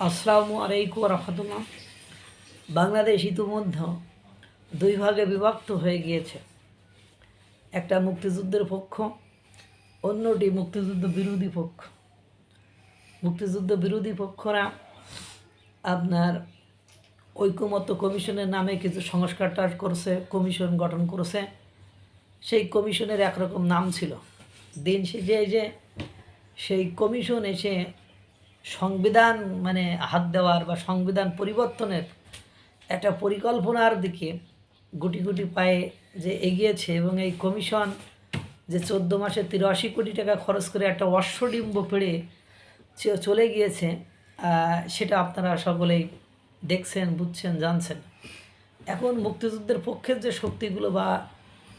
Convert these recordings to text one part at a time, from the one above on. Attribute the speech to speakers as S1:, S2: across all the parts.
S1: আসসালামু আলাইকুম রহমতুল্লাহ বাংলাদেশ ইতিমধ্যে দুই ভাগে বিভক্ত হয়ে গিয়েছে। একটা মুক্তিযুদ্ধের পক্ষ, অন্যটি মুক্তিযুদ্ধ বিরোধী পক্ষ। মুক্তিযুদ্ধ বিরোধী পক্ষরা আপনার ঐকমত্য কমিশনের নামে কিছু সংস্কার টার করছে, কমিশন গঠন করেছে। সেই কমিশনের একরকম নাম ছিল। দিন শেষে যে সেই কমিশন এসে সংবিধান মানে হাত দেওয়ার বা সংবিধান পরিবর্তনের একটা পরিকল্পনার দিকে গুটি গুটি পায়ে যে এগিয়েছে এবং এই কমিশন যে চোদ্দ মাসে তিরাশি কোটি টাকা খরচ করে একটা অশ্বডিম্ব পেড়ে চলে গিয়েছে সেটা আপনারা সকলেই দেখছেন, বুঝছেন, জানছেন। এখন মুক্তিযুদ্ধের পক্ষের যে শক্তিগুলো বা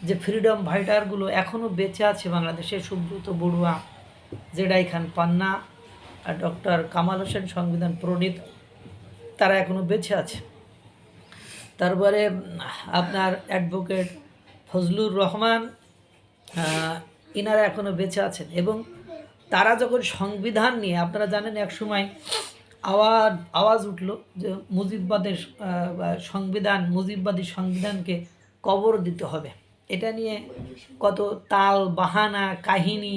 S1: যে ফ্রিডম ফাইটারগুলো এখনও বেঁচে আছে বাংলাদেশে সুব্রত বড়ুয়া, জেডাই খান পান্না আর ডক্টর কামাল হোসেন সংবিধান প্রণীত, তারা এখনও বেঁচে আছে। তারপরে, আপনার অ্যাডভোকেট ফজলুর রহমান ইনারা এখনও বেঁচে আছেন এবং তারা যখন সংবিধান নিয়ে, আপনারা জানেন এক সময় আওয়াজ আওয়াজ উঠল যে মুজিববাদের সংবিধান, মুজিববাদী সংবিধানকে কবর দিতে হবে। এটা নিয়ে কত তাল বাহানা, কাহিনী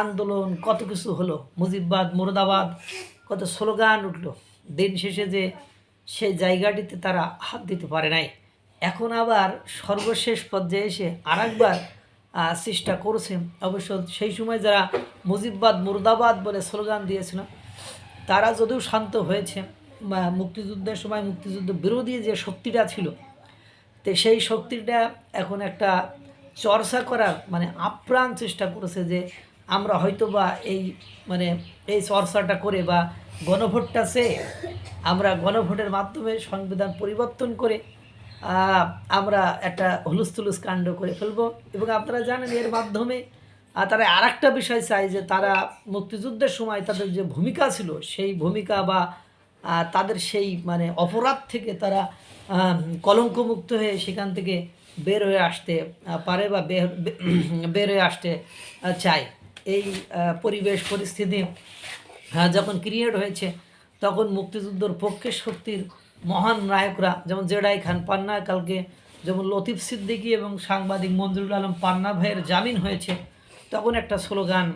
S1: আন্দোলন কত কিছু হলো। মুজিববাদ মুর্দাবাদ কত স্লোগান উঠল। দিন শেষে যে সেই জায়গাটিতে তারা হাত দিতে পারে নাই। এখন আবার সর্বশেষ পর্যায়ে এসে আরেকবার আহ, চেষ্টা করছে। অবশ্য সেই সময় যারা মুজিববাদ মুর্দাবাদ বলে স্লোগান দিয়েছিল তারা যদিও শান্ত হয়েছে মুক্তিযুদ্ধের সময় মুক্তিযুদ্ধ বিরোধী যে শক্তিটা ছিল তো সেই শক্তিটা এখন একটা চর্চা করার মানে আপ্রাণ চেষ্টা করেছে যে আমরা হয়তো বা এই মানে এই চর্চাটা করে বা গণভোটটা চেয়ে আমরা গণভোটের মাধ্যমে সংবিধান পরিবর্তন করে আমরা একটা হুলুস্থুলুস কাণ্ড করে ফেলব। এবং আপনারা জানেন এর মাধ্যমে তারা আর একটা বিষয় চাই যে তারা মুক্তিযুদ্ধের সময় তাদের যে ভূমিকা ছিল, সেই ভূমিকা বা তাদের সেই মানে অপরাধ থেকে তারা কলঙ্কমুক্ত হয়ে সেখান থেকে বের হয়ে আসতে পারে বা বের হয়ে আসতে চায়। এই পরিবেশ পরিস্থিতি হ্যাঁ, যখন ক্রিয়েট হয়েছে তখন মুক্তিযুদ্ধর পক্ষে শক্তির মহান নায়করা যেমন জেডাই খান পান্না কালকে যেমন লতিফ সিদ্দিকী এবং সাংবাদিক মঞ্জুরুল আলম পান্না ভাইয়ের জামিন হয়েছে তখন একটা স্লোগান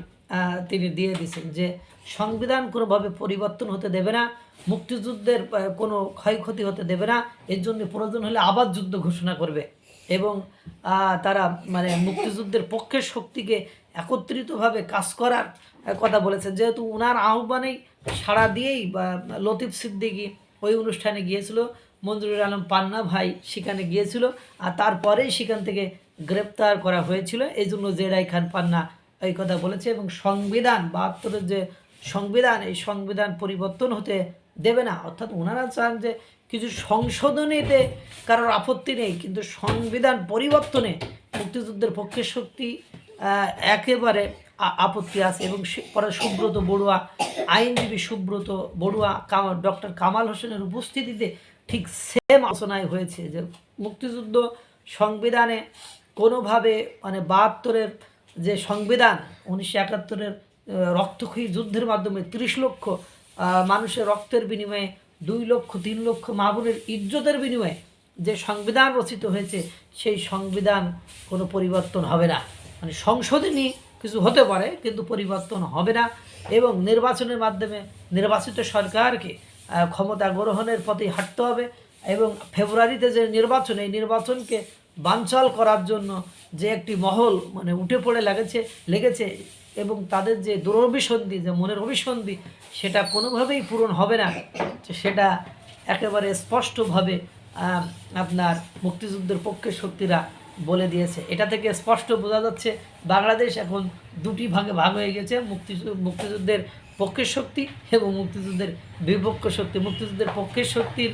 S1: তিনি দিয়ে দিয়েছেন যে সংবিধান কোনোভাবে পরিবর্তন হতে দেবে না মুক্তিযুদ্ধের কোনো ক্ষয়ক্ষতি হতে দেবে না এর জন্য প্রয়োজন হলে আবার যুদ্ধ ঘোষণা করবে। এবং তারা মানে মুক্তিযুদ্ধের পক্ষের শক্তিকে একত্রিতভাবে কাজ করার কথা বলেছেন। যেহেতু ওনার আহ্বানেই সাড়া দিয়েই, বা, লতিফ সিদ্দিকী ওই অনুষ্ঠানে গিয়েছিল, মঞ্জুরুল আলম পান্না ভাই সেখানে গিয়েছিল, আর তারপরেই সেখান থেকে গ্রেপ্তার করা হয়েছিল। এই জন্য জেরাই খান পান্না এই কথা বলেছে এবং সংবিধান, বাহাত্তরের যে সংবিধান, এই সংবিধান পরিবর্তন হতে দেবে না। অর্থাৎ ওনারা চান যে কিছু সংশোধনীতে কারোর আপত্তি নেই, কিন্তু সংবিধান পরিবর্তনে মুক্তিযুদ্ধের পক্ষে শক্তি একেবারে আপত্তি আছে এবং পরে সুব্রত বড়ুয়া, আইনজীবী সুব্রত বড়ুয়া ডক্টর কামাল হোসেনের উপস্থিতিতে ঠিক সেম আলোচনায় হয়েছে যে মুক্তিযুদ্ধ সংবিধানে কোনোভাবে মানে বাহাত্তরের যে সংবিধান, উনিশশো একাত্তরের রক্তক্ষয়ী যুদ্ধের মাধ্যমে তিরিশ লক্ষ মানুষের রক্তের বিনিময়ে দুই লক্ষ, তিন লক্ষ মাহবুবের ইজ্জতের বিনিময়ে যে সংবিধান রচিত হয়েছে, সেই সংবিধান কোনো পরিবর্তন হবে না। মানে সংশোধনী কিছু হতে পারে, কিন্তু পরিবর্তন হবে না এবং নির্বাচনের মাধ্যমে নির্বাচিত সরকারকে ক্ষমতা গ্রহণের পথে হাঁটতে হবে এবং ফেব্রুয়ারিতে যে নির্বাচন, এই নির্বাচনকে বানচাল করার জন্য যে একটি মহল মানে উঠে পড়ে লেগেছে লেগেছে এবং তাদের যে দুরভিসন্ধি, যে মনের অভিসন্ধি, সেটা কোনোভাবেই পূরণ হবে না। সেটা একেবারে স্পষ্টভাবে আপনার মুক্তিযুদ্ধের পক্ষে শক্তিরা বলে দিয়েছে। এটা থেকে স্পষ্ট বোঝা যাচ্ছে, বাংলাদেশ এখন দুটি ভাগে ভাগ হয়ে গেছে, মুক্তিযুদ্ধ, মুক্তিযুদ্ধের পক্ষের শক্তি এবং মুক্তিযুদ্ধের বিপক্ষ শক্তি। মুক্তিযুদ্ধের পক্ষের শক্তির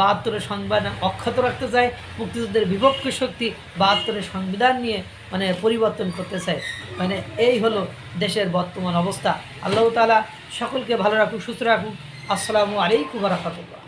S1: বাহাত্তরের সংবিধান অক্ষত রাখতে চায়। মুক্তিযুদ্ধের বিপক্ষ শক্তি বাহাত্তরের সংবিধান নিয়ে মানে পরিবর্তন করতে চায়। মানে এই হলো দেশের বর্তমান অবস্থা। আল্লাহ তালা সকলকে ভালো রাখুক, সুস্থ রাখুক। আসসালামু আলাইকুম রহমতুল্লাহ।